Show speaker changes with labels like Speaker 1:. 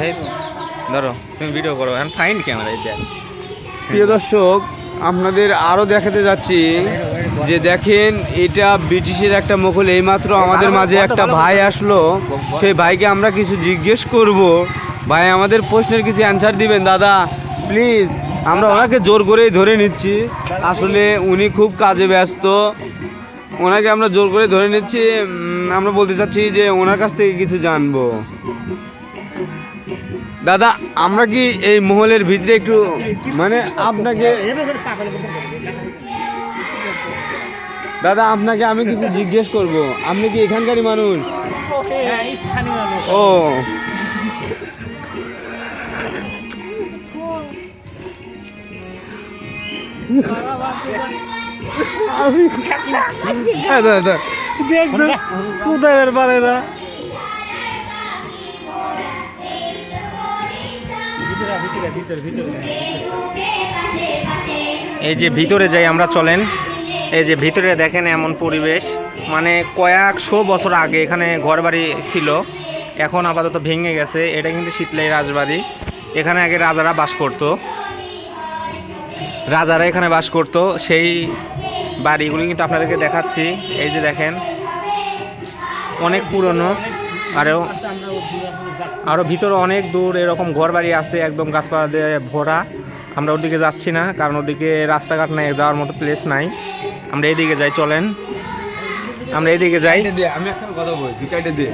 Speaker 1: জাহিদ ধরো তুমি ভিডিও করো ফাইন ক্যামেরা এটা
Speaker 2: প্রিয় দর্শক আপনাদের আরও দেখাতে যাচ্ছি যে দেখেন এটা ব্রিটিশের একটা মুঘল এইমাত্র আমাদের মাঝে একটা ভাই আসলো সেই ভাইকে আমরা কিছু জিজ্ঞেস করব। ভাই আমাদের প্রশ্নের কিছু অ্যান্সার দিবেন দাদা প্লিজ আমরা ওনাকে জোর করেই ধরে নিচ্ছি। আসলে উনি খুব কাজে ব্যস্ত। ওনাকে আমরা জোর করে ধরে নিচ্ছি আমরা বলতে চাচ্ছি যে ওনার কাছ থেকে কিছু জানব। দাদা আমরা কি এই মহলের ভিতরে একটু মানে আপনাকে দাদা আপনাকে আমি কিছু জিজ্ঞেস করব। আপনি কি এখানকারই মানুষ? ও। হ্যাঁ, দাদা দেখ চুদাবের পারে না।
Speaker 1: এই যে ভিতরে যাই আমরা চলেন, এই যে ভিতরে দেখেন এমন পরিবেশ। মানে কয়েকশো বছর আগে এখানে ঘরবাড়ি ছিল, এখন আপাতত ভেঙে গেছে। এটা কিন্তু শীতলাই রাজবাড়ি। এখানে আগে রাজারা বাস করতো। রাজারা এখানে বাস করতো। সেই বাড়িগুলি কিন্তু আপনাদেরকে দেখাচ্ছি। এই যে দেখেন, অনেক পুরনো। আরও আরও ভিতরে অনেক দূর এরকম ঘর বাড়ি আছে একদম গাছপালা দিয়ে ভরা। আমরা ওদিকে যাচ্ছি না কারণ ওদিকে রাস্তাঘাট নাই যাওয়ার মতো প্লেস নাই। আমরা এইদিকে যাই চলেন। আমরা এইদিকে যাই।
Speaker 2: আমি একটা কথা বলছি কাইটে দে